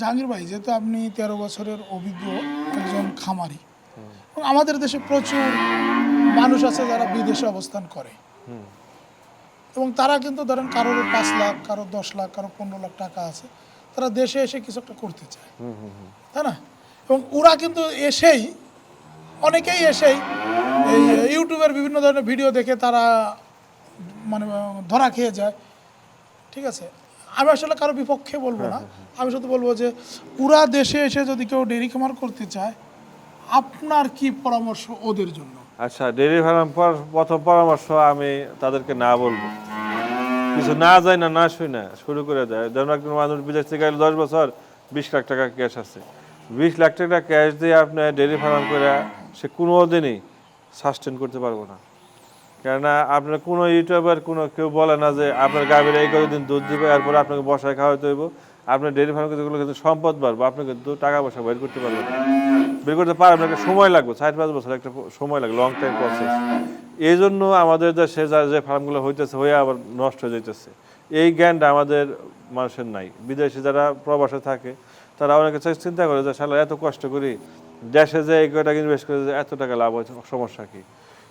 জাহাঙ্গীর ভাই যেহেতু আপনি তেরো বছরের অভিজ্ঞ একজন খামারি আমাদের দেশে প্রচুর মানুষ আছে যারা বিদেশে অবস্থান করে। এবং তারা কিন্তু ধরেন কারোর পাঁচ লাখ কারও দশ লাখ কারও পনেরো লাখ টাকা আছে তারা দেশে এসে কিছু একটা করতে চায়। তাই না? এবং ওরা কিন্তু এসেই অনেকেই এসেই এই ইউটিউবের বিভিন্ন ধরনের ভিডিও দেখে তারা মানে ধরা খেয়ে যায়। ঠিক আছে? আমি আসলে কারও বিপক্ষে বলব না। আমি শুধু বলব যে, পুরা দেশে এসে যদি কেউ ডেরি খামার করতে চায়, আপনার কি পরামর্শ ওদের জন্য? আচ্ছা ডেরি ফার্ম প্রথম পরামর্শ আমি তাদেরকে না বলব। কিছু না যায় না না শুই না, শুরু করে দেয়। ধরুন একজন মানুষ বিদেশ থেকে এলো দশ বছর, বিশ লাখ টাকা ক্যাশ আছে। বিশ লাখ টাকা ক্যাশ দিয়ে আপনি ডেরি ফার্ম করে সে কোনো দিনই সাস্টেন করতে পারব না। কেননা আপনার কোনো ইউটিউবার, কোনো কেউ বলে না যে আপনার গাভীর এই কতদিন দুধ দিবে, এরপর আপনাকে বসায় খাওয়াতে হইব। আপনার ডেরি ফার্ম কিন্তু কিন্তু সম্পদ বাড়বে, আপনি কিন্তু টাকা পয়সা বের করতে পারবেন বের করতে পারবেন একটা সময় লাগবে, চার পাঁচ বছর একটা সময় লাগবে লং টাইম প্রসেস এই জন্য আমাদের দেশে যা, যে ফার্মগুলো হইতেছে, হয়ে আবার নষ্ট হয়ে যাইতেছে। এই জ্ঞানটা আমাদের মানুষের নাই। বিদেশে যারা প্রবাসে থাকে, তারা অনেকে চিন্তা করে যে, শালা, এত কষ্ট করি দেশে যে এই কয়টা ইনভেস্ট করে যে এত টাকা লাভ হয়েছে, সমস্যা কি?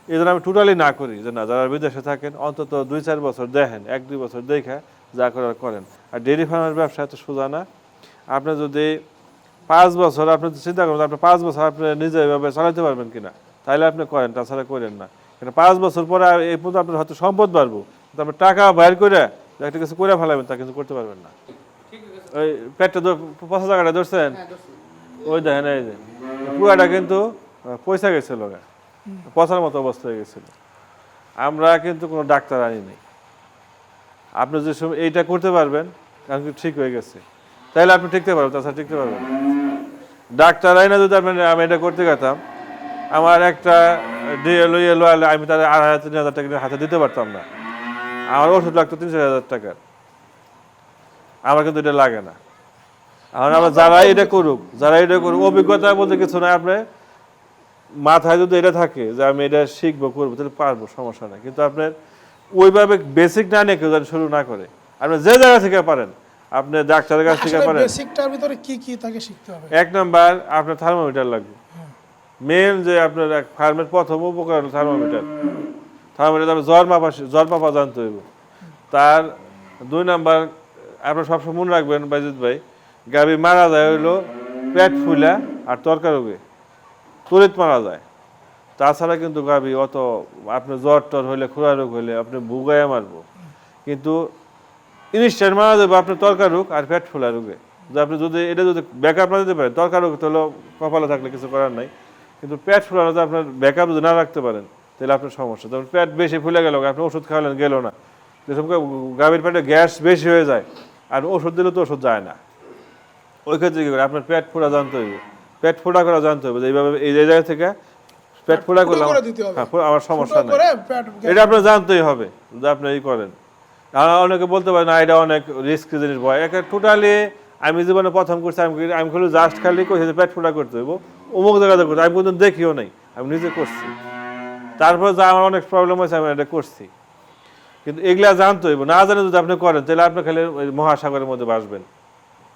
এই জন্য আমি টোটালি না করি যে না যারা বিদেশে থাকেন অন্তত দুই চার বছর দেখেন এক দুই বছর দেখে যা করার করেন। আর ডেয়ারি ফার্মের ব্যবসা এত সোজা না। আপনি যদি পাঁচ বছর আপনি চিন্তা করেন আপনি পাঁচ বছর আপনি নিজে এভাবে চালাতে পারবেন কিনা? তাহলে আপনি করেন তাছাড়া করেন না। কিন্তু পাঁচ বছর পরে এই পর্যন্ত আপনার হয়তো সম্পদ বাড়বো কিন্তু আপনি টাকা বাইর করে একটা কিছু করে ফেলাবেন তা কিন্তু করতে পারবেন না। ওই পেটটা পচা জায়গাটা ধরছেন? ওই দেখেন এই যে। পুরাটা কিন্তু পয়সা গেছে গা। পচার মতো অবস্থা হয়ে গেছিল। আমরা কিন্তু কোনো ডাক্তার আনি নাই। আপনি যে সময় এইটা করতে পারবেন, কারণ কি ঠিক হয়ে গেছে। তাহলে আপনি টিকতে পারবেন, তাছাড়া টিকতে পারবেন ডাক্তার আইনা যদি আপনি, আমি এটা করতে গেতাম, আমার একটা ডিএলও এলো আমি তার আড়াই হাজার, তিন হাজার টাকা হাতে দিতে পারতাম না। আমার ওষুধ লাগতো তিন চার হাজার টাকার। আমার কিন্তু এটা লাগে না। এখন আমরা যারা এটা করুক যারা এটা করুক অভিজ্ঞতা বলতে কিছু না আপনি মাথায় যদি এটা থাকে যে আমি এটা শিখব করব তাহলে পারব সমস্যা নেই। কিন্তু আপনার ওইভাবে বেসিক না নিয়ে কেউ যেন শুরু না করে। আপনি যে জায়গা থেকে পারেন আপনি ডাক্তারের কাছ থেকে পারেন। বেসিকটার ভিতরে কি কি তাকে শিখতে হবে? এক নাম্বার আপনার থার্মোমিটার লাগবে। মেন যে আপনার এক ফার্মের প্রথম উপকরণ থার্মোমিটার থার্মোমিটার আপনি জ্বর মাপা জ্বর মাপা জানতে হইব। তার দুই নাম্বার আপনার সবসময় মনে রাখবেন বাইজিৎ ভাই গাভী মারা যায় হইল পেট ফুলা আর তরকার রোগে তরিত মারা যায়। তাছাড়া কিন্তু গাভী অত আপনি জ্বর টর হইলে খুরা রোগ হইলে আপনি ভুগাইয়া মারবো। কিন্তু ইনস্ট্যান্ট মারা যাবে আপনার তরকার রোগ আর পেট ফুলা রোগে। যে আপনি যদি, এটা যদি ব্যাকআপ না দিতে পারেন, তরকার রোগ তাহলে কপালে থাকলে কিছু করার নাই। কিন্তু পেট ফুলানো যদি আপনার ব্যাকআপ যদি না রাখতে পারেন, তাহলে আপনার সমস্যা। যেমন পেট বেশি ফুলে গেল, আপনি ওষুধ খাওয়ালেন, গেল না। যেসব গাভীর পেটে গ্যাস বেশি হয়ে যায়, আর ওষুধ দিলে তো ওষুধ যায় না। ওই ক্ষেত্রে কী করে? আপনার পেট ফোড়া জানতে হইবে। পেট ফোড়া করা জানতে হবে এইভাবে এই জায়গা থেকে পেট ফোড়া ফুটো করলাম করে দিতে হবে। হ্যাঁ আমার সমস্যা নেই। এটা আপনার জানতেই হবে যে আপনি এই করেন। আর অনেকে বলতে পারে না এটা অনেক রিস্ক জিনিস ভয় একে টোটালি আমি জীবনে প্রথম করছি আমি আমি খালি জাস্ট খালি কইছি যে পেট ফোড়া করতে হইব। অমুক জায়গাতে করতে আমি পর্যন্ত দেখিও নাই আমি নিজে করছি। তারপর যা আমার অনেক প্রবলেম হয়েছে আমি এটা করছি। কিন্তু এগুলা জানতে হইব। না জানে যদি আপনি করেন তাহলে আপনি খালি মহাসাগরের মধ্যে বাসবেন।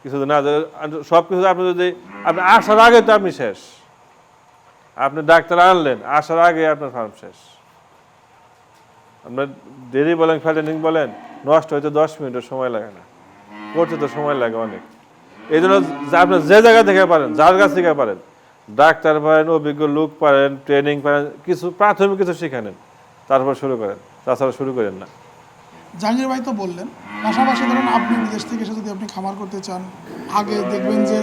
কিছু না সব কিছু আপনি যদি, আপনি আসার আগে তো আপনি শেষ। আপনি ডাক্তার আনলেন, আসার আগে আপনার ফার্ম শেষ। আপনার দেরি বলেন, ফ্যাটেনিং বলেন, নষ্ট হইতে দশ মিনিটের সময় লাগে না। করতে তো সময় লাগে অনেক। এই জন্য আপনি যে জায়গা থেকে পারেন, যার কাছ থেকে পারেন, ডাক্তার পারেন, অভিজ্ঞ লোক পারেন, ট্রেনিং পারেন, কিছু প্রাথমিক কিছু শিখে নেন। তারপর শুরু করেন। তাছাড়া শুরু করেন না। জাহাঙ্গীর ভাই তো বললেন পাশাপাশি ধরুন আপনি বিদেশ থেকে এসে যদি আপনি খামার করতে চান আগে দেখবেন যে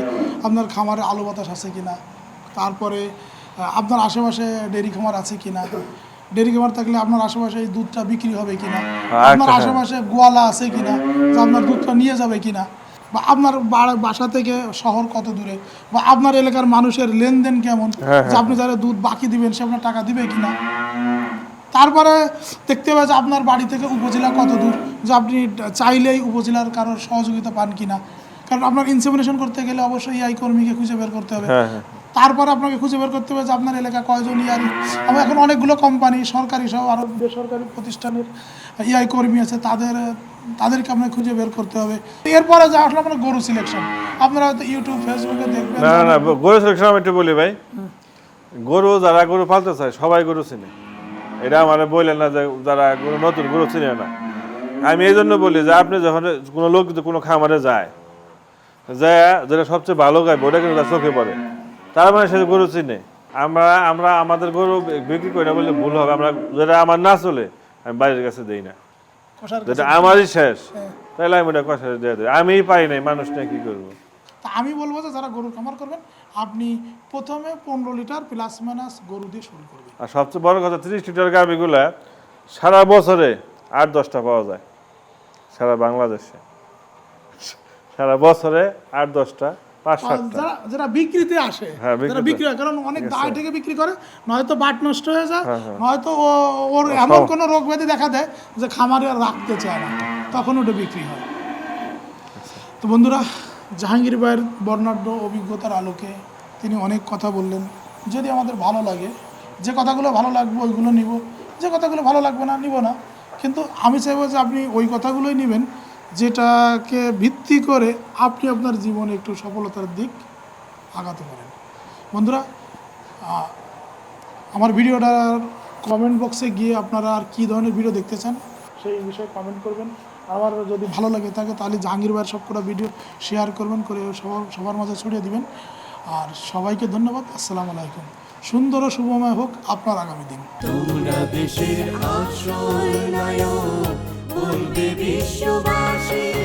আপনার খামারে আলো বাতাস আছে কিনা তারপরে আপনার আশেপাশে ডেরি খামার আছে কিনা ডেরি খামার থাকলে আপনার আশেপাশে এই দুধটা বিক্রি হবে কিনা আচ্ছা, আপনার হ্যাঁ। আশেপাশে গোয়ালা আছে কিনা যে আপনার দুধটা নিয়ে যাবে কিনা বা আপনার বাসা থেকে শহর কত দূরে বা আপনার এলাকার মানুষের লেনদেন কেমন হ্যাঁ, যে আপনি যারা দুধ বাকি দিবেন সে আপনার টাকা দিবে কিনা তারপরে দেখতে হবে যে আপনার বাড়ি থেকে উপজেলা কত দূর যে আপনি চাইলেই উপজেলার কারোর সহযোগিতা পান কিনা। কারণ আপনার ইনসেমিনেশন করতে গেলে অবশ্যই ইয়াই কর্মীকে খুঁজে বের করতে হবে। হ্যাঁ হ্যাঁ। তারপরে আপনাকে খুঁজে বের করতে হবে যে আপনার এলাকা কয়জন ইয়ার। আমার এখন অনেকগুলো কোম্পানি সরকারি সহ আরও বেসরকারি প্রতিষ্ঠানের ইআই কর্মী আছে তাদের তাদেরকে আপনাকে খুঁজে বের করতে হবে। এরপরে যা আসলে আপনার গরু সিলেকশন আপনারা হয়তো ইউটিউব ফেসবুকে দেখবেন। না না না গরু সিলেকশন আমি একটু বলি ভাই। গরু যারা গরু পালতে চায় সবাই গরু চিনে। এটা আমার বললেন না যে যারা গরু নতুন গরু চিনে না। আমি এই জন্য বলি যে আপনি যখন কোনো লোক যদি কোনো খামারে যায় যায় যেটা সবচেয়ে ভালো গায় ওটা কিন্তু তার চোখে পড়ে। তার মানে সে গরু চিনে। আমরা আমরা আমাদের গরু বিক্রি করি না বললে ভুল হবে। আমরা যেটা আমার না চলে আমি বাড়ির কাছে দিই না। যেটা আমারই শেষ। তাহলে আমি ওটা কষা দিয়ে দিই। আমিই পাই নাই মানুষ নিয়ে কি করব? আমি বলব যে যারা গরুর খামার করবেন আপনি প্রথমে পনেরো লিটার প্লাস মাইনাস গরু দিয়ে শুরু করবেন। আর সবচেয়ে বড় কথা তিরিশ লিটার গাভিগুলা সারা বছরে আট দশটা পাওয়া যায়। সারা বাংলাদেশে। সারা বছরে আট দশটা যারা বিক্রিতে আসে হ্যাঁ, যারা বিক্রি হয় কারণ অনেক দায় থেকে বিক্রি করে নয়তো বাট নষ্ট হয়ে যায় হ্যাঁ, হ্যাঁ। নয়তো ওর এমন কোনো রোগ ব্যাধি দেখা দেয় যে খামারে রাখতে চায় না তখন ওটা বিক্রি হয়। তো বন্ধুরা জাহাঙ্গীর ভাইয়ের বর্ণাঢ্য অভিজ্ঞতার আলোকে তিনি অনেক কথা বললেন। যদি আমাদের ভালো লাগে, যে কথাগুলো ভালো লাগবে ওইগুলো নিব। যে কথাগুলো ভালো লাগবে না, নিব না। কিন্তু আমি চাইব যে আপনি ওই কথাগুলোই নেবেন, যেটাকে ভিত্তি করে আপনি আপনার জীবনে একটু সফলতার দিক আগাতে পারেন। বন্ধুরা আমার ভিডিওটার কমেন্ট বক্সে গিয়ে আপনারা আর কী ধরনের ভিডিও দেখতে চান, সেই বিষয়ে কমেন্ট করবেন। আমার যদি ভালো লাগে থাকে তাহলে জাহাঙ্গীর ভাইয়ের সবকটা ভিডিও শেয়ার করবেন করে সবার সবার মাঝে ছড়িয়ে দিবেন। আর সবাইকে ধন্যবাদ, আসসালামু আলাইকুম। সুন্দর ও শুভময় হোক আপনার আগামী দিন। দেশের বিশ্ববাসী